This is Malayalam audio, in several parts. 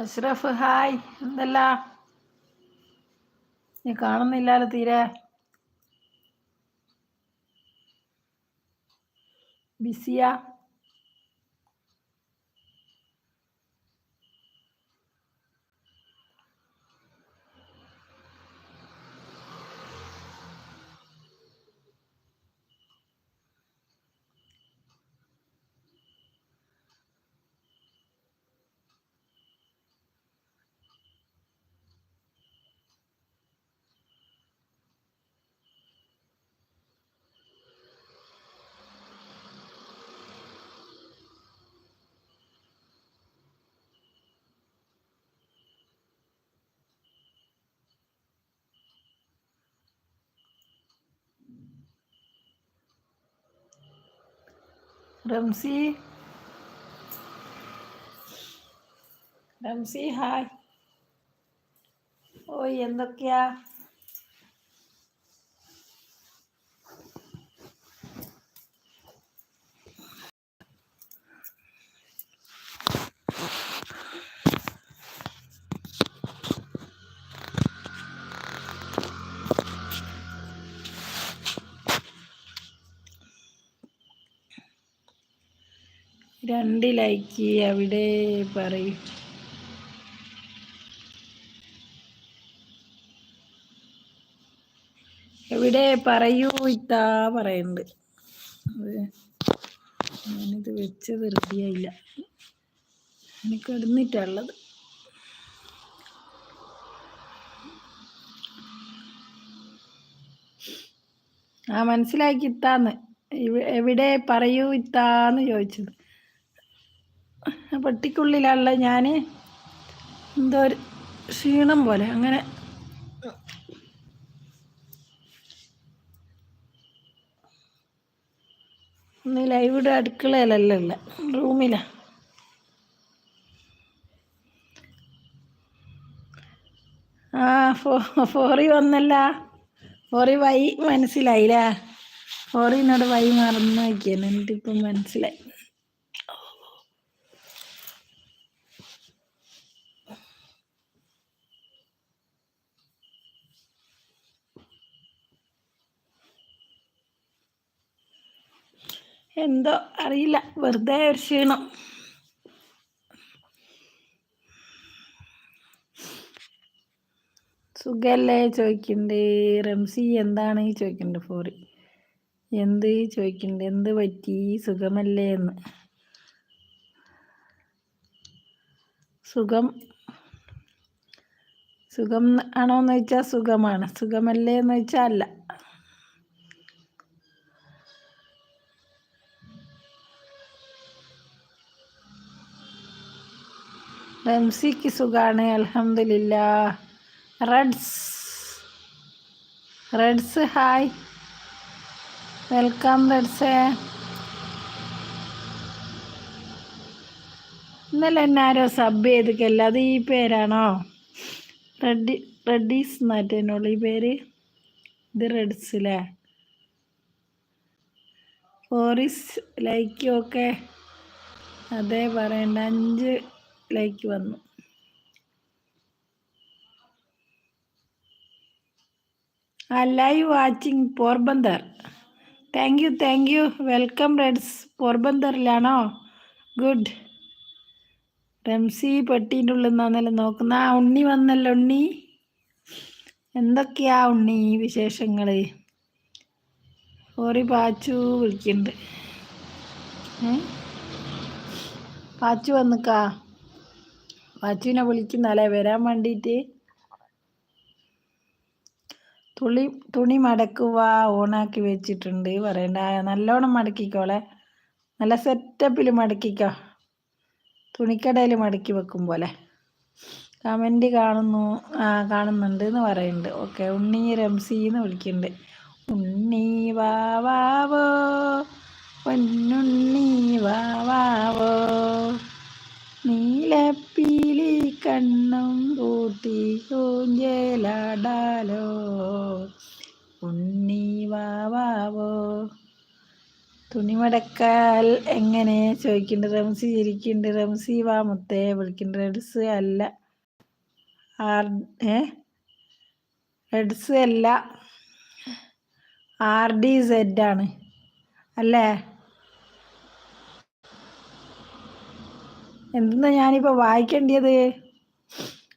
അഷ്റഫ് ഹായ്. എന്തല്ല? നീ കാണുന്നില്ലല്ലോ തീരെ? ബിസിയാ. റംസി റംസി ഹായ് ഓയ് എന്തൊക്കെയാ രണ്ട് ലൈക്ക് അവിടെ പറയും. എവിടെ പറയൂ ഇത്താ പറയുന്നുണ്ട് ഞാനിത് വെച്ച് റെഡിയായില്ല. എനിക്ക് ഇടുന്നിട്ടുള്ളത് ആ മനസ്സിലാക്കി ഇത്താന്ന്. എവിടെ പറയൂ ഇത്താന്ന് ചോദിച്ചത്. പെട്ടിക്കുള്ളിലുള്ള ഞാൻ എന്തോ ഒരു ക്ഷീണം പോലെ അങ്ങനെ. ഒന്നില്ല ഇവിടെ അടുക്കളയിലല്ല റൂമിലാണ് ആ ഫോ ഫോറി വന്നല്ല. ഫോറി വൈ മനസ്സിലായില്ല? ഫോറിനോട് വൈ മറന്നു നോക്കിയാണ് എന്നിട്ടിപ്പം മനസ്സിലായി. എന്തോ അറിയില്ല. വെറുതെ ഒരു ക്ഷീണം. സുഖല്ലേ? ചോദിക്കണ്ട്. റംസി എന്താണ്? ചോദിക്കണ്ട് ഫോറി. എന്ത്? ചോദിക്കണ്ട്. എന്ത് പറ്റി? സുഖമല്ലേ എന്ന്. സുഖം. സുഖം ആണോന്ന് ചോദിച്ചാൽ സുഖമാണ്. സുഖമല്ലേ എന്ന് വെച്ചാൽ അല്ല. റംസിക്ക് സുഖമാണ് അലഹമില്ല റെഡ്സ്. Reds hi. വെൽക്കം റെഡ്സേ. ഇന്നലെ എന്നെ ആരോ സബ് ചെയ്തിക്കല്ല അത് ഈ പേരാണോ? റെഡി റെഡീസ് എന്നാറ്റേനുള്ളൂ ഈ പേര്. ഇത് റെഡ്സ് അല്ലേ ഫോറിസ് ലൈക്ക് ഓക്കെ അതേ പറയണ്ട അഞ്ച് ലൈക്ക് വന്നു. ആ live watching Porbandar. Thank you thank you welcome reds പോർബന്ദറിലാണോ? Good Ramsi പെട്ടീന്റെ ഉള്ളിൽ നിന്നാന്നല്ലോ നോക്കുന്ന. ആ ഉണ്ണി വന്നല്ലോ ഉണ്ണി. എന്തൊക്കെയാ ഉണ്ണി വിശേഷങ്ങൾ ഓറി പാച്ചു വിളിക്കുന്നുണ്ട് പാച്ചു വന്നിക്കാ. പാച്ചുവിനെ വിളിക്കുന്നല്ലേ? വരാൻ വേണ്ടിയിട്ട് തുളി തുണി മടക്കുക ഓണാക്കി വെച്ചിട്ടുണ്ട്. പറയണ്ട. നല്ലോണം മടക്കിക്കോളെ. നല്ല സെറ്റപ്പിൽ മടക്കിക്കോ. തുണിക്കടയിൽ മടക്കി വെക്കും പോലെ. കമന്റ് കാണുന്നു. ആ കാണുന്നുണ്ട് എന്ന് പറയുന്നുണ്ട്. ഓക്കെ ഉണ്ണി റംസി എന്ന് വിളിക്കുന്നുണ്ട്. ഉണ്ണി വാവാവോ പൊന്നുണ്ണി വാവാവോ നീലപ്പീലി കണ്ണും കൂട്ടി കൂഞ്ചേലാടാലോ. ഉണ്ണി വാവാവോ തുണി മടക്കാൽ എങ്ങനെ? ചോദിക്കേണ്ട റംസി ചിരിക്കണ്ട് റംസി. വാ മുത്തേ വിളിക്കേണ്ട റെഡ്സ് അല്ല. R A? റെഡ്സ് അല്ല. ആർ ഡി സെഡ് ആണ്. അല്ലേ? എന്തെന്നാ ഞാനിപ്പോൾ വായിക്കേണ്ടത്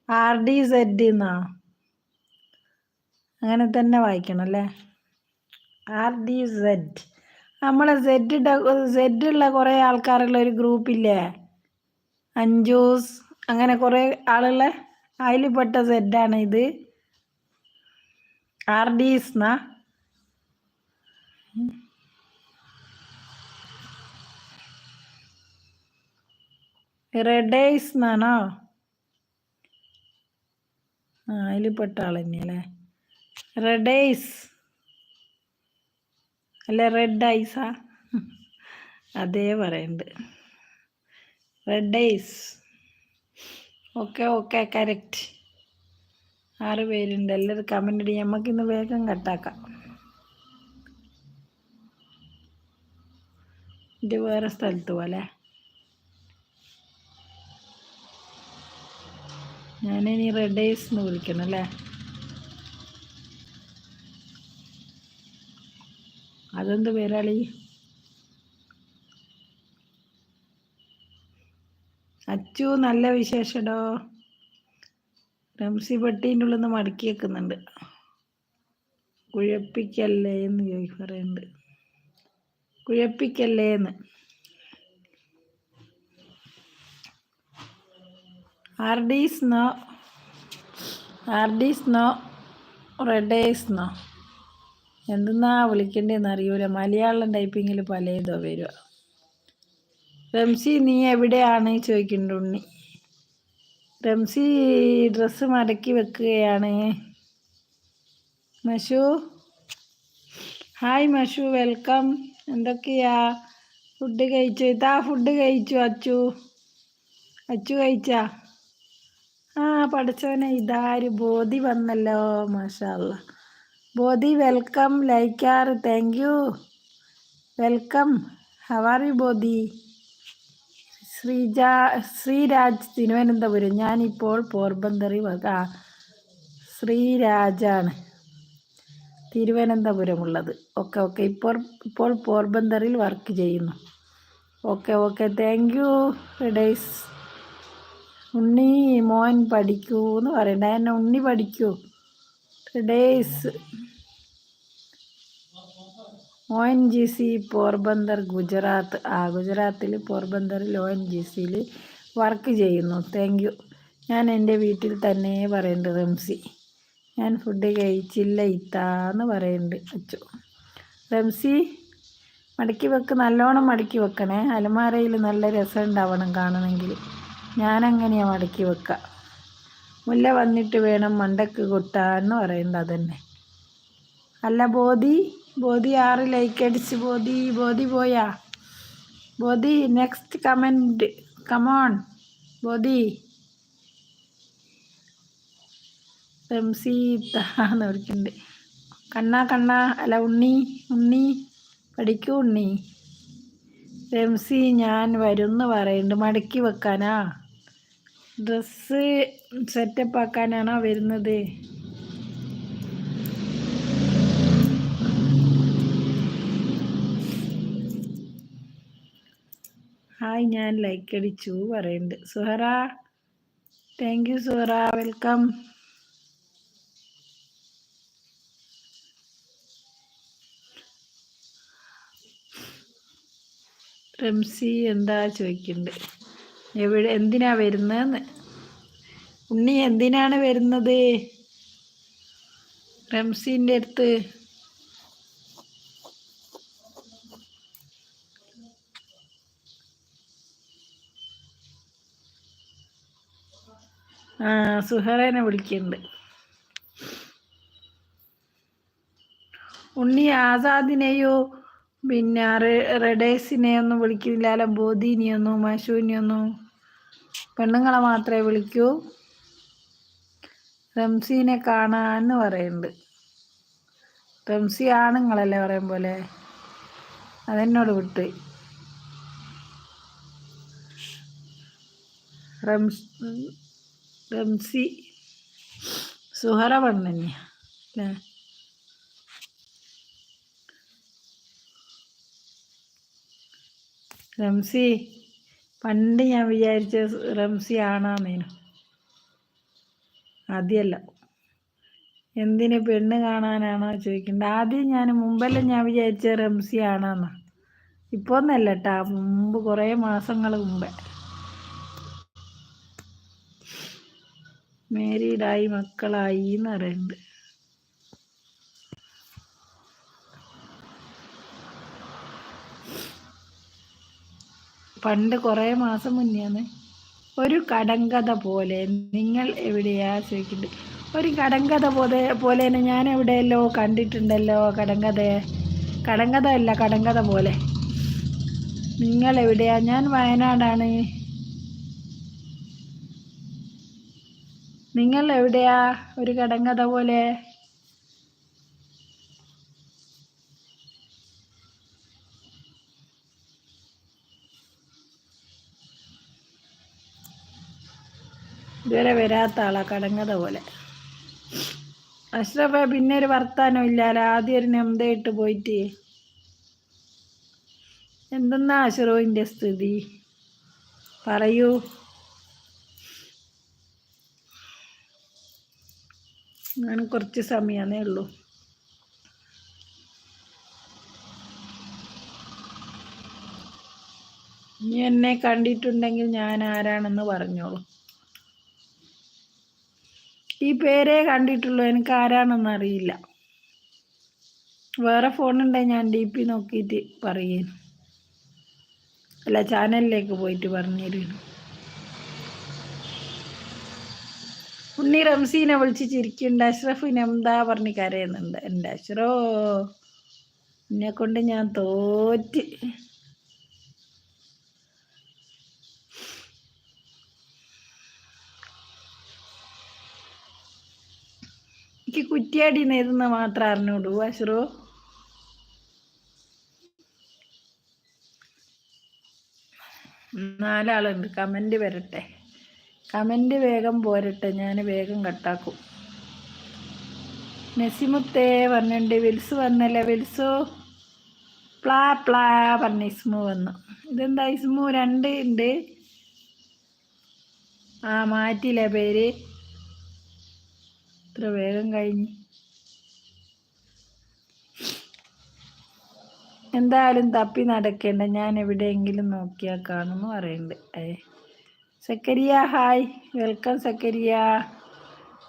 ആർ ഡി സെഡ് എന്നാ അങ്ങനെ തന്നെ വായിക്കണം അല്ലേ? R D Z. നമ്മളെ സെഡ് സെഡ് ഉള്ള കുറേ ആൾക്കാരുള്ള ഒരു ഗ്രൂപ്പില്ലേ? അഞ്ചൂസ് അങ്ങനെ കുറേ ആളുള്ള അതിൽ പെട്ട സെഡാണ് ഇത്. ആർ ഡിസ് എന്നാ റെഡേസ് എന്നാണോ ആ തന്നെ ആൾ തന്നെയല്ലേ? ഐസ് അല്ല റെഡ് ഐസാ അതേ പറയുന്നുണ്ട് red eyes okay okay correct ആറ് പേരുണ്ട്. എല്ലാവരും കമന്റ് അടി നമുക്കിന്ന് വേഗം കട്ടാക്കാം ഇത് വേറെ സ്ഥലത്ത് പോലെ ഞാനിനി റെഡ് ഐസ് എന്ന് വിളിക്കണം അല്ലേ? അതെന്ത് പേരാളി? അച്ചു നല്ല വിശേഷടോ? റംസി പട്ടീന്റെ ഉള്ളിൽ നിന്ന് മടക്കി വെക്കുന്നുണ്ട്. കുഴപ്പിക്കല്ലേ എന്ന് ചോദിക്കാറുണ്ട് കുഴപ്പിക്കല്ലേ എന്ന് RDs no RDs no reds no എന്തെന്നാ വിളിക്കേണ്ടതെന്ന് അറിയൂല. മലയാളം ടൈപ്പിങ്ങിൽ പലതോ വരിക റംസി നീ എവിടെയാണ്? ചോദിക്കുന്നുണ്ട് ഉണ്ണി. റംസി ഡ്രസ്സ് മടക്കി വെക്കുകയാണ്. മഷു? Hi Mashu welcome. എന്തൊക്കെയാ? ഫുഡ് കഴിച്ചു? ഇതാ ഫുഡ് കഴിച്ചു അച്ചു. അച്ചു കഴിച്ചാ? ആ പഠിച്ചവനെ ഇതാര്? ബോധി വന്നല്ലോ മാഷാല്ല Bodhi welcome ലൈക്കാർ thank you welcome. Are you Bodhi? Sreeja Sreeraj Thiruvananthapuram. ഞാനിപ്പോൾ പോർബന്തറി ആ ശ്രീരാജാണ്. തിരുവനന്തപുരമുള്ളത്. Okay okay. ഇപ്പോൾ ഇപ്പോൾ പോർബന്തറിൽ വർക്ക് ചെയ്യുന്നു. Okay okay. Thank you days ഉണ്ണി മോൻ പഠിക്കൂ എന്ന് പറയണ്ട എന്നെ ഉണ്ണി പഠിക്കൂ. Days O N G C Porbandar Gujarat. ആ ഗുജറാത്തിൽ പോർബന്ദറിൽ ഒ എൻ ജി സിയിൽ വർക്ക് ചെയ്യുന്നു. താങ്ക് യു ഞാൻ എന്റെ വീട്ടിൽ തന്നെ പറയുന്നുണ്ട് റംസി. ഞാൻ ഫുഡ് കഴിച്ചില്ല ഇത്താന്ന് പറയുന്നുണ്ട് അച്ചു. റംസി മടക്കി വെക്ക് നല്ലോണം മടക്കി വെക്കണേ. അലമാരയിൽ നല്ല രസം ഉണ്ടാവണം കാണണമെങ്കിൽ. ഞാനങ്ങനെയാണ് മടക്കി വെക്കുക മുല്ല വന്നിട്ട് വേണം മണ്ടക്ക് കൊട്ടാന്ന് പറയുന്നത് അതന്നെ. അല്ല ബോധി ബോധി ആറ് ലൈക്ക് അടിച്ച് ബോധി ബോധി പോയാ? Bodhi next comment come on Bodhi. Ramsi താന്ന് വിളിക്കുന്നുണ്ട് കണ്ണ കണ്ണ അല്ല ഉണ്ണി ഉണ്ണി പഠിക്കൂ ഉണ്ണി. റംസി ഞാൻ വരുന്നു പറയുന്നുണ്ട്. മടക്കി വെക്കാനാ? ഡ്രസ്സ് സെറ്റപ്പ് ആക്കാനാണോ വരുന്നത്? ഹായ് ഞാൻ ലൈക്ക് അടിച്ചു പറയുന്നുണ്ട്. Suhara thank you Suhara welcome Ramsi എന്താ ചോദിക്കുന്നുണ്ട്? എവിടെ എന്തിനാ വരുന്നതെന്ന്? ഉണ്ണി എന്തിനാണ് വരുന്നത്? റംസീന്റെ അടുത്ത്. ആ സുഹറേനെ വിളിക്കുന്നുണ്ട്. ഉണ്ണി ആസാദിനെയോ പിന്നെ റെഡേഴ്സിനെയൊന്നും വിളിക്കുന്നില്ലല്ലോ ബോധീനിയൊന്നും മഷുവിനെയൊന്നും പെണ്ണുങ്ങളെ മാത്രമേ വിളിക്കൂ. റംസീനെ കാണാന്ന് പറയുന്നുണ്ട് റംസി ആണുങ്ങളല്ലേ പറയും പോലെ? അതെന്നോട് വിട്ട്. റംസ് റംസി സുഹറ പറഞ്ഞു അല്ലേ? റംസി പണ്ട് ഞാൻ വിചാരിച്ച റംസി ആണാന്നേനു. ആദ്യമല്ല എന്തിന് പെണ്ണ് കാണാനാണോ ചോദിക്കേണ്ടത് ആദ്യം ഞാൻ മുമ്പെല്ലാം ഞാൻ വിചാരിച്ച റംസി ആണാന്നാ. ഇപ്പോൾ ഒന്നല്ല കേട്ടാ മുമ്പ് കുറേ മാസങ്ങൾ മുമ്പേ. മേരീഡായി മക്കളായി എന്ന് പറയുന്നുണ്ട് പണ്ട് കുറേ മാസം മുന്നെയാണ് ഒരു കടങ്കഥ പോലെ നിങ്ങൾ എവിടെയാ ചോദിക്കുന്നുണ്ട് ഒരു കടങ്കഥ പോലെ പോലെ തന്നെ ഞാൻ എവിടെയല്ലോ കണ്ടിട്ടുണ്ടല്ലോ കടങ്കഥയെ കടങ്കഥ അല്ല കടങ്കഥ പോലെ. നിങ്ങൾ എവിടെയാ? ഞാൻ വയനാടാണ്. നിങ്ങൾ എവിടെയാ? ഒരു കടങ്കഥ പോലെ. ഇതുവരെ വരാത്ത ആളാ കടങ്ങത പോലെ. അഷ്റഫ പിന്നെ ഒരു വർത്താനം ഇല്ലാലോ ആദ്യം ഒരു നെമ്മതയിട്ട് പോയിട്ട്. എന്തെന്നാ അഷ്റഫിന്റെ സ്ഥിതി? പറയൂ. ഞാൻ കുറച്ച് സമയമേ ഉള്ളൂ. നീ എന്നെ കണ്ടിട്ടുണ്ടെങ്കിൽ ഞാൻ ആരാണെന്ന് പറഞ്ഞോളൂ. ഈ പേരേ കണ്ടിട്ടുള്ളൂ. എനിക്ക് ആരാണെന്ന് അറിയില്ല. വേറെ ഫോണുണ്ടേ ഞാൻ ഡി പി നോക്കിയിട്ട് പറയുന്നു അല്ല ചാനലിലേക്ക് പോയിട്ട് പറഞ്ഞിരുന്നു ഉണ്ണി റംസീനെ വിളിച്ച് ചിരിക്കുന്നുണ്ട്. അഷ്റഫിന് എന്താ പറഞ്ഞ് കരയുന്നുണ്ട്? എന്റെ അഷ്റോ എന്നെ കൊണ്ട് ഞാൻ തോറ്റ്. എനിക്ക് കുറ്റിയാടി നേരുന്ന മാത്രം അറിഞ്ഞോളൂ അശ്രു. നാലാളുണ്ട് കമന്റ് വരട്ടെ. കമന്റ് വേഗം പോരട്ടെ ഞാൻ വേഗം കട്ടാക്കും. നസിമുത്തേ പറഞ്ഞിട്ടുണ്ട് വിൽസ് വന്നല്ലേ വിൽസു? പ്ലാ പ്ലാ പറഞ്ഞ ഇസ്മു വന്നു. ഇതെന്താ ഇസ്മു രണ്ട് ഉണ്ട്. ആ മാറ്റിയില്ലേ പേര്? ഇത്ര വേഗം കഴിഞ്ഞ്. എന്തായാലും തപ്പി നടക്കേണ്ട. ഞാൻ എവിടെയെങ്കിലും നോക്കിയാൽ കാണുമെന്ന് പറയുന്നുണ്ട്. ഏ. സക്കരിയ ഹായ്. വെൽക്കം സക്കരിയ.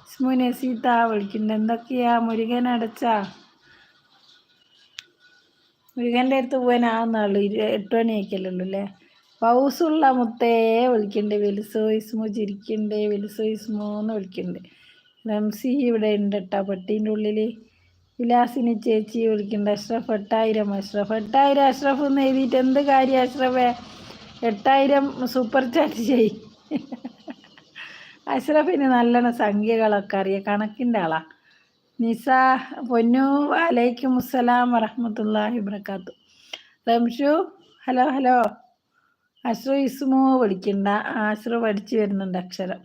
സ്മു നസീത്ത വിളിക്കുന്നുണ്ട്. എന്തൊക്കെയാ? മുരുകൻ അടച്ചാ? മുരുകന്റെ അടുത്ത് പോകാനാവുന്നുള്ളൂ ഇരു എട്ട് മണിയൊക്കെയല്ലുള്ളൂ അല്ലേ? പൗസുള്ള മുത്തേ വിളിക്കണ്ടേ വെലുസോയിസ്മു ചിരിക്കണ്ടേ വെലുസോയിസ്മു എന്ന് വിളിക്കുന്നുണ്ട്. റംസി ഇവിടെ ഉണ്ട് കേട്ടോ പെട്ടീന്റെ ഉള്ളിൽ വിലാസിനി ചേച്ചി വിളിക്കണ്ട അഷ്റഫ് എട്ടായിരം അഷ്റഫ് എട്ടായിരം അഷ്റഫ് എന്ന് എഴുതിയിട്ട് എന്ത് കാര്യം അഷ്റഫേ? എട്ടായിരം സൂപ്പർ ചാറ്റ് ചെയ് അഷ്റഫിന് നല്ലോണം സംഖ്യകളൊക്കെ അറിയാം കണക്കിന്റെ ആളാ. നിസ പൊന്നു വലൈക്കും അസ്സലാം വറഹമത്തല്ലാഹി വബർക്കാത്തു റംഷു ഹലോ ഹലോ. അഷ്റു ഇസ്മു വിളിക്കണ്ട അഷ്റു പഠിച്ചു വരുന്നുണ്ട് അക്ഷരം.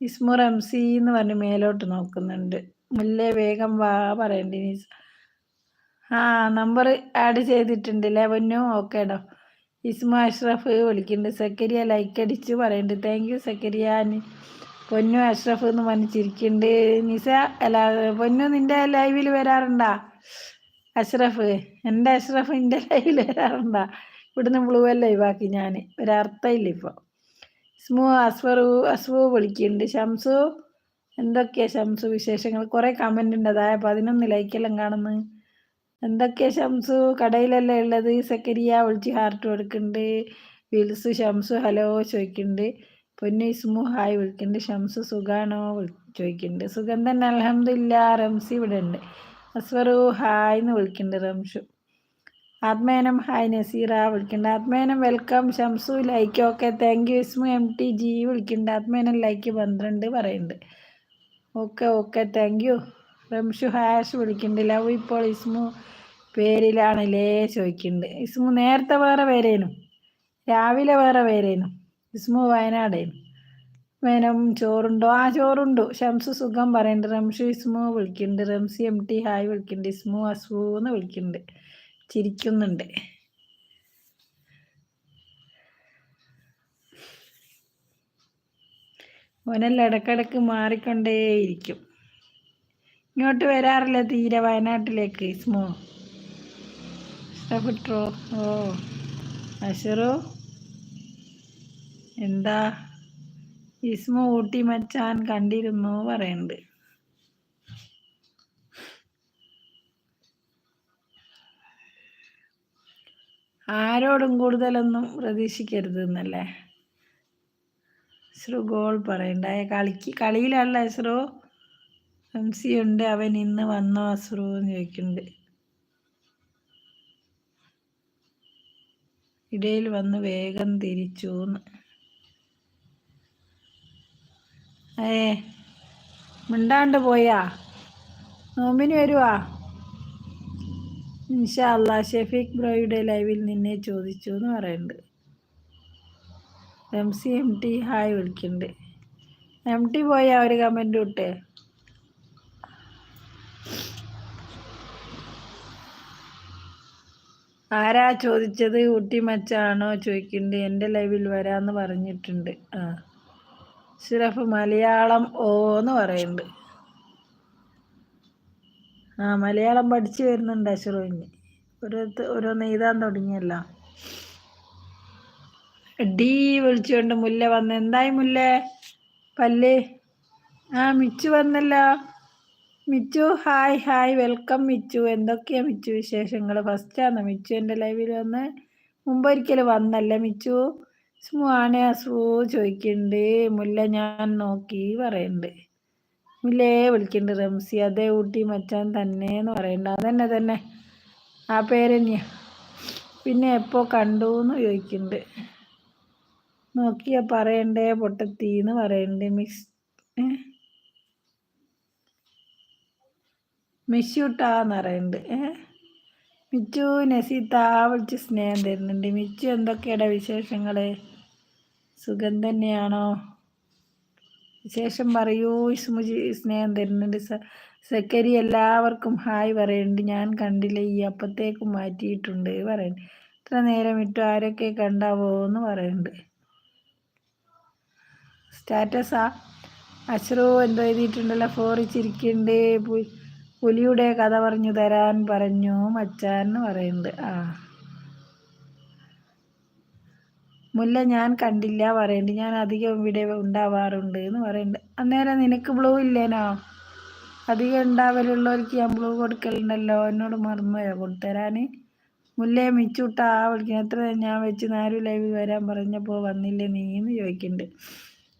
ഇസ്മു റംസി എന്ന് പറഞ്ഞ് മേലോട്ട് നോക്കുന്നുണ്ട്. മുല്ലേ വേഗം വാ പറയണ്ടി നിസ ആ നമ്പർ ആഡ് ചെയ്തിട്ടുണ്ട് ചെയ്തിട്ടുണ്ടല്ലേ പൊന്നു ഡോ ഇസ്മു അഷ്റഫ് വിളിക്കുന്നുണ്ട്. സക്കരിയ ലൈക്ക് അടിച്ച് പറയുന്നുണ്ട് താങ്ക് യു സക്കരിയ. പൊന്നു അഷ്റഫ് എന്ന് പറഞ്ഞ് ചിരിക്കുന്നുണ്ട്. നിസ അല്ല പൊന്നു നിന്റെ ലൈവിൽ വരാറുണ്ടാ? അഷ്റഫ് എന്റെ അഷ്റഫ് എന്റെ ലൈവിൽ വരാറുണ്ടാ? ഇവിടുന്ന് ബ്ലൂ ലൈവാക്കി ഞാൻ ഒരർത്ഥമില്ല ഇപ്പോൾ സ്മു അസ്വറു അസ്വു വിളിക്കുന്നുണ്ട് ഷംസു എന്തൊക്കെയാ ഷംസു വിശേഷങ്ങൾ? കുറെ കമന്റ് ഉണ്ട് അതായ പതിനൊന്ന് ലൈക്കെല്ലാം കാണുന്നു. എന്തൊക്കെയാ ഷംസു കടയിലല്ലേ ഉള്ളത് സക്കരിയ വിളിച്ച് ഹാർട്ട് കൊടുക്കുന്നുണ്ട് വിൽസു ഷംസു ഹലോ ചോദിക്കുന്നുണ്ട് പൊന്നു ഇസ്മു ഹായ് വിളിക്കുന്നുണ്ട് ഷംസു സുഖാണോ? ചോദിക്കുന്നുണ്ട് സുഖം തന്നെ അലഹമില്ല റംസി ഇവിടെ ഉണ്ട് അസ്വറു ഹായ് എന്ന് വിളിക്കുന്നുണ്ട് റംഷു. ആത്മേനം. ഹായ് നസീറ വിളിക്കുന്നുണ്ട് ആത്മേനം welcome. Shamsu like okay thank you Ismu M T G വിളിക്കുന്നുണ്ട് ആത്മേനം ലൈക്ക് പന്ത്രണ്ട് പറയുന്നുണ്ട് okay okay. Thank you. Ramshu hash വിളിക്കുന്നുണ്ട് ലവ് ഇപ്പോൾ ഇസ്മു പേരിലാണല്ലേ ചോദിക്കുന്നുണ്ട് ഇസ്മു നേരത്തെ വേറെ പേരേനും. രാവിലെ വേറെ പേരേനും. ഇസ്മു വയനാടേനും. വേനം ചോറുണ്ടോ? ആ ചോറുണ്ടു. ഷംസു സുഖം പറയുന്നുണ്ട് റംഷു ഇസ്മു വിളിക്കുന്നുണ്ട് റംസി എം ടി ഹായ് വിളിക്കുന്നുണ്ട് ഇസ്മു അസ്മു എന്ന് വിളിക്കുന്നുണ്ട് ചിരിക്കുന്നുണ്ട്. മോനല്ല ഇടക്കിടക്ക് മാറിക്കൊണ്ടേയിരിക്കും. ഇങ്ങോട്ട് വരാറില്ല തീരെ വയനാട്ടിലേക്ക് ഇസ്മോ. ഇഷ്ടപ്പെട്ടോ? ഓ അഷറു എന്താ? ഇസ്മോ ഊട്ടി മച്ചാൻ കണ്ടിരുന്നു പറയുന്നുണ്ട് ആരോടും കൂടുതലൊന്നും പ്രതീക്ഷിക്കരുത് എന്നല്ലേ ഇസ്രു ഗോൾ പറയണ്ടായ കളിക്ക് കളിയിലല്ല ഇസ്രു. എം സി ഉണ്ട് അവൻ ഇന്ന് വന്നോ അസ്രു എന്ന് ചോദിക്കുന്നുണ്ട് ഇടയിൽ വന്ന് വേഗം തിരിച്ചു ഏ മിണ്ടാണ്ട് പോയാ? നോമ്പിന് വരുവാ? ഇൻഷാ അല്ലാ ഷെഫീഖ് ബ്രോയുടെ ലൈവിൽ നിന്നെ ചോദിച്ചു എന്ന് പറയുന്നുണ്ട്. M C M T hi വിളിക്കുന്നുണ്ട്. എം ടി പോയ ഒരു കമന്റ് വിട്ടേ ആരാ ചോദിച്ചത്? ഊട്ടി മച്ചാണോ ചോദിക്കുന്നുണ്ട്. എന്റെ ലൈവിൽ വരാമെന്ന് പറഞ്ഞിട്ടുണ്ട്. ആ. സിറഫ് മലയാളം ഓ എന്ന് പറയുന്നുണ്ട്. ആ മലയാളം പഠിച്ചു വരുന്നുണ്ട് അശ്രുവിന് ഓരോ ഓരോന്ന് എഴുതാൻ തുടങ്ങിയല്ല. ഡി വിളിച്ചുകൊണ്ട് മുല്ല വന്ന്. എന്തായി മുല്ല? പല്ല്? ആ മിച്ചു വന്നല്ലോ. Michu hi hi welcome Michu. എന്തൊക്കെയാ മിച്ചു വിശേഷങ്ങൾ ഫസ്റ്റാണ് മിച്ചു എന്റെ ലൈവിൽ വന്ന്. മുമ്പ് ഒരിക്കലും വന്നല്ല മിച്ചു. സ്മു ആണ് അസു ചോദിക്കുന്നുണ്ട് മുല്ല ഞാൻ നോക്കി പറയുന്നുണ്ട് മുല്ലയെ വിളിക്കുന്നുണ്ട് റംസി. അതേ ഊട്ടി മച്ചാൻ തന്നെ എന്ന് പറയണ്ട. അതന്നെ തന്നെ ആ പേരന്നെയാ പിന്നെ എപ്പോൾ കണ്ടു എന്ന് ചോദിക്കുന്നുണ്ട് നോക്കിയാ പറയണ്ടേ പൊട്ടത്തീന്ന് പറയണ്ട്. മിക്സ് ഏഹ് മിച്ചൂട്ടാന്ന് പറയുന്നുണ്ട് ഏ? മിച്ചു നസീത്ത വിളിച്ച് സ്നേഹം തരുന്നുണ്ട്. മിച്ചു എന്തൊക്കെയാണ് വിശേഷങ്ങൾ സുഖം തന്നെയാണോ? വിശേഷം പറയൂ ഇസ്മുജി സ്നേഹം തരുന്നുണ്ട്. സെക്കരി എല്ലാവർക്കും ഹായ് പറയുന്നുണ്ട്. ഞാൻ കണ്ടില്ല ഈ അപ്പത്തേക്കും മാറ്റിയിട്ടുണ്ട് പറയുന്നുണ്ട് ഇത്ര നേരം ഇട്ടു ആരൊക്കെ കണ്ടാവോ? എന്ന് പറയുന്നുണ്ട്. സ്റ്റാറ്റസാ അശ്രു എന്തോ എഴുതിയിട്ടുണ്ടല്ലോ ഫോറിച്ചിരിക്കുന്നുണ്ട് പുലിയുടെ കഥ പറഞ്ഞു തരാൻ പറഞ്ഞു മച്ചാൻ എന്ന് പറയുന്നുണ്ട്. ആ. മുല്ല ഞാൻ കണ്ടില്ല പറയുന്നുണ്ട് ഞാൻ അധികം ഇവിടെ ഉണ്ടാവാറുണ്ട് എന്ന് പറയുന്നുണ്ട് അന്നേരം നിനക്ക് ബ്ലൂ ഇല്ലേനോ? അധികം ഉണ്ടാവലുള്ളവർക്ക് ഞാൻ ബ്ലൂ കൊടുക്കലുണ്ടല്ലോ. എന്നോട് മറന്നുപോയോ കൊടുത്തരാൻ മുല്ലേ മിച്ചുട്ടാ വിളിക്കണം. എത്ര ഞാൻ വെച്ച് നാരു ലൈവ് വരാൻ പറഞ്ഞപ്പോൾ വന്നില്ലേ നീ എന്ന് ചോദിക്കുന്നുണ്ട്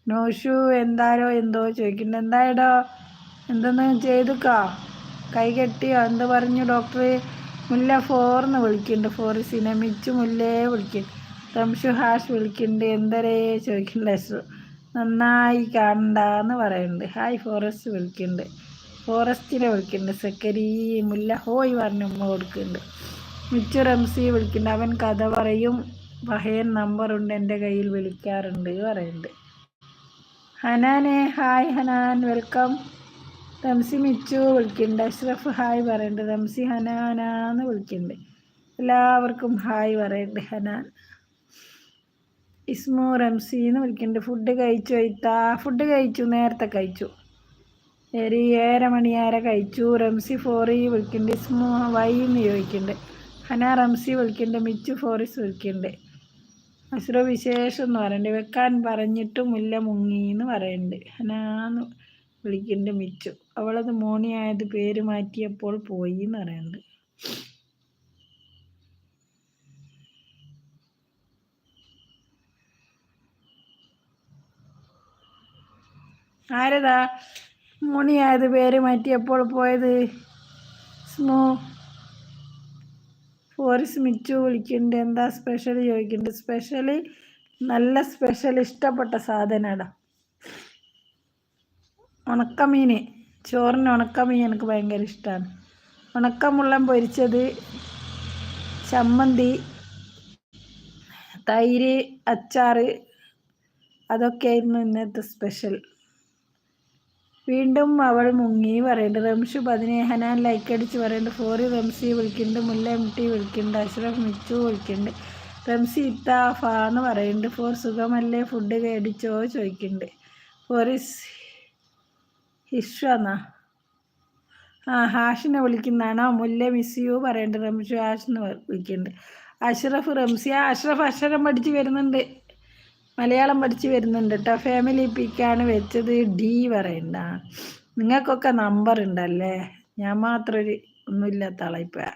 നോഷു എന്താരോ എന്തോ ചോദിക്കുന്നുണ്ട് എന്തായടോ? എന്തെന്ന് ചെയ്തുക്കാ? കൈ കെട്ടിയോ? എന്ത് പറഞ്ഞു? ഡോക്ടർ മുല്ല ഫോർന്ന് വിളിക്കുന്നുണ്ട് ഫോർ സിനമിച്ചു മുല്ലേ വിളിക്കും റംഷു ഹാഷ് വിളിക്കുന്നുണ്ട് എന്തരേ? ചോദിക്കുന്നുണ്ട് അശ്രു നന്നായി കാണണ്ടെന്ന് പറയുന്നുണ്ട് ഹായ് ഫോറസ്റ്റ് വിളിക്കുന്നുണ്ട് ഫോറസ്റ്റിനെ വിളിക്കുന്നുണ്ട് സെക്കരി മുല്ല ഹോയ് പറഞ്ഞ് ഉമ്മ കൊടുക്കുന്നുണ്ട് മിച്ചു റംസി വിളിക്കുന്നുണ്ട് അവൻ കഥ പറയും. പഹയൻ നമ്പറുണ്ട് എന്റെ കയ്യിൽ വിളിക്കാറുണ്ട് പറയുന്നുണ്ട് ഹനാനെ ഹായ് ഹനാൻ വെൽക്കം റംസി മിച്ചു വിളിക്കുന്നുണ്ട് അഷ്റഫ് ഹായ് പറയുന്നുണ്ട് റംസി ഹനാനാന്ന് വിളിക്കുന്നുണ്ട് എല്ലാവർക്കും ഹായ് പറയുന്നുണ്ട് ഹനാൻ. ഇസ്മു റംസി എന്ന് വിളിക്കുന്നുണ്ട് ഫുഡ് കഴിച്ചു വൈത്താ ഫുഡ് കഴിച്ചു നേരത്തെ കഴിച്ചു. ഒരു ഏഴര മണിയാരെ കഴിച്ചു. റംസി ഫോറി വിളിക്കുന്നുണ്ട് ഇസ്മോ വൈ എന്ന് ചോദിക്കുന്നുണ്ട് ഹന റംസി വിളിക്കുന്നുണ്ട് മിച്ചു ഫോറിസ് വിളിക്കുന്നുണ്ട് അസുര വിശേഷം എന്ന് പറയുന്നുണ്ട് വെക്കാൻ പറഞ്ഞിട്ടും മുല്ല മുങ്ങി എന്ന് പറയുന്നുണ്ട് ഹനാന്ന് വിളിക്കുന്നുണ്ട് മിച്ചു. അവളത് മോണിയായത് പേര് മാറ്റിയപ്പോൾ പോയി എന്ന് പറയുന്നുണ്ട് ആരതാ മോണിയായത് പേര് മാറ്റിയപ്പോൾ പോയത്. സ്മോ. ഫോറിസ് മിച്ചു വിളിക്കുന്നുണ്ട്. എന്താ സ്പെഷ്യൽ ചോദിക്കുന്നുണ്ട്. സ്പെഷ്യലി നല്ല സ്പെഷ്യൽ ഇഷ്ടപ്പെട്ട സാധനടാ. ഉണക്കമീൻ ചോറിന് ഉണക്കമീൻ എനിക്ക് ഭയങ്കര ഇഷ്ടമാണ് ഉണക്കമുള്ളം പൊരിച്ചത് ചമ്മന്തി തൈര് അച്ചാറ് അതൊക്കെയായിരുന്നു ഇന്നത്തെ സ്പെഷ്യൽ. വീണ്ടും അവൾ മുങ്ങി പറയുന്നുണ്ട് റംഷു പതിനെ ഹനാൻ ലൈക്ക് അടിച്ച് പറയുന്നുണ്ട് ഫോറി റംസി വിളിക്കുന്നുണ്ട് മുല്ല എം ടി വിളിക്കുന്നുണ്ട് അഷ്റഫ് മിച്ചു വിളിക്കുന്നുണ്ട് റംസി ഇത്താഫാന്ന് പറയുന്നുണ്ട് ഫോർ സുഖമല്ലേ ഫുഡ് മേടിച്ചോ ചോദിക്കുന്നുണ്ട് ഫോറിസ് ഹിഷ്വന്നാ ആ ഹാഷിനെ വിളിക്കുന്നതാണോ മുല്ല മിസ് യു പറയുന്നുണ്ട് റംഷു ഹാഷ് എന്ന് വിളിക്കുന്നുണ്ട് അഷ്റഫ് റംസി അഷ്റഫ് അക്ഷരം പഠിച്ച് വരുന്നുണ്ട് മലയാളം പഠിച്ച് വരുന്നുണ്ട് കേട്ടോ ഫാമിലി പിക്കാണ് വെച്ചത് ഡി പറയണ്ട. നിങ്ങൾക്കൊക്കെ നമ്പർ ഉണ്ടല്ലേ? ഞാൻ മാത്രം ഒരു ഒന്നുമില്ലാത്ത ആളായിപ്പോയാ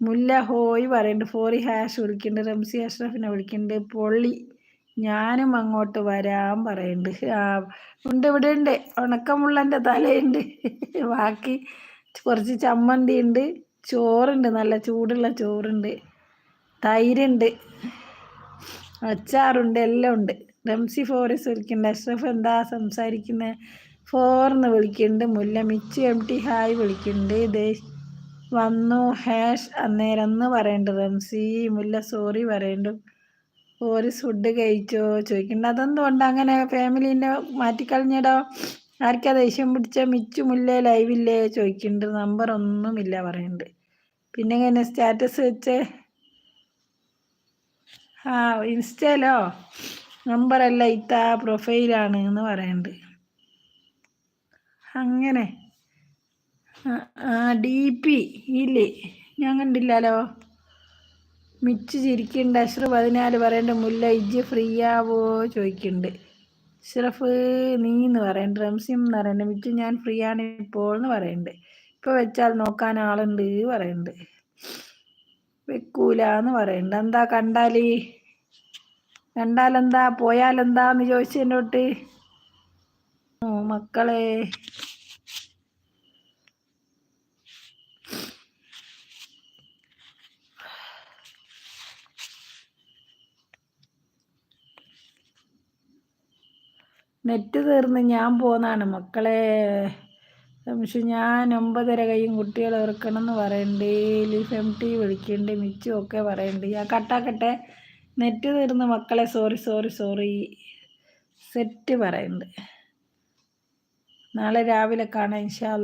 മുല്ല ഹോയ് പറയുന്നുണ്ട് ഫോറി ഹാഷ് വിളിക്കുന്നുണ്ട് റംസി അഷ്റഫിനെ വിളിക്കുന്നുണ്ട് പൊള്ളി ഞാനും അങ്ങോട്ട് വരാൻ പറയുന്നുണ്ട് ആ ഉണ്ട് ഇവിടെ ഉണ്ട്. ഉണക്കമുള്ളന്റെ തലയുണ്ട്. ബാക്കി കുറച്ച് ചമ്മന്തി ഉണ്ട് ചോറുണ്ട് നല്ല ചൂടുള്ള ചോറുണ്ട്. തൈരുണ്ട്. അച്ചാറുണ്ട് എല്ലാം ഉണ്ട്. റംസി ഫോറസ് വിളിക്കുന്നുണ്ട് അഷ്റഫ് എന്താ സംസാരിക്കുന്നത് ഫോർന്ന് വിളിക്കുന്നുണ്ട് Mulla Michu M T hi വിളിക്കുന്നുണ്ട് ദേ വന്നു ഹാഷ് അന്നേരം എന്ന് പറയണ്ട റംസി. മുല്ല സോറി പറയണ്ടു. ഫോറിസ് ഫുഡ് കഴിച്ചോ? ചോദിക്കുന്നുണ്ട് അതെന്തുകൊണ്ട് അങ്ങനെ ഫാമിലീനെ മാറ്റിക്കളഞ്ഞിടോ? ആർക്കാ ദേഷ്യം പിടിച്ച? മിച്ചു മുല്ല ലൈവില്ലേ? ചോദിക്കുന്നുണ്ട് നമ്പർ ഒന്നുമില്ല പറയുന്നുണ്ട് പിന്നെ ഇങ്ങനെ സ്റ്റാറ്റസ് വെച്ചേ? ആ ഇൻസ്റ്റയിലോ? നമ്പറല്ല ഇത്ത പ്രൊഫൈലാണ് എന്ന് പറയുന്നുണ്ട് അങ്ങനെ. ഡി പി ഇല്ലേ? ഞാൻ കണ്ടില്ലല്ലോ. മിച്ച് ചിരിക്കുന്നുണ്ട് അഷ്റഫ് പതിനാല് പറയണ്ട മുല്ല ഇജ്ജ് ഫ്രീ ആവോ ചോദിക്കുന്നുണ്ട് അഷ്റഫ് നീ എന്ന് പറയണ്ട. റംസിം എന്ന് പറയണ്ട. മിച്ച് ഞാൻ ഫ്രീ ആണ് ഇപ്പോൾ എന്ന് പറയുന്നുണ്ട് ഇപ്പോൾ വെച്ചാൽ നോക്കാൻ ആളുണ്ട് പറയുന്നുണ്ട് വെക്കൂല എന്ന് പറയണ്ട. എന്താ കണ്ടാൽ? കണ്ടാലെന്താ? പോയാലെന്താന്ന് ചോദിച്ചതിനോട്ട് ഓ മക്കളെ. നെറ്റ് തീർന്ന് ഞാൻ പോന്നാണ് മക്കളെ. പക്ഷെ ഞാൻ ഒമ്പതര കൈയും കുട്ടികളെ ഇറക്കണം എന്ന് പറയണ്ടേ. ലീഫ് എം ടി വിളിക്കണ്ടേ മിച്ചും ഒക്കെ പറയണ്ടേ. ഞാൻ കട്ടാക്കട്ടെ. നെറ്റ് തീർന്ന് മക്കളെ സോറി സോറി സോറി സെറ്റ് പറയുന്നുണ്ട് നാളെ രാവിലെ കാണാം ഇൻഷാ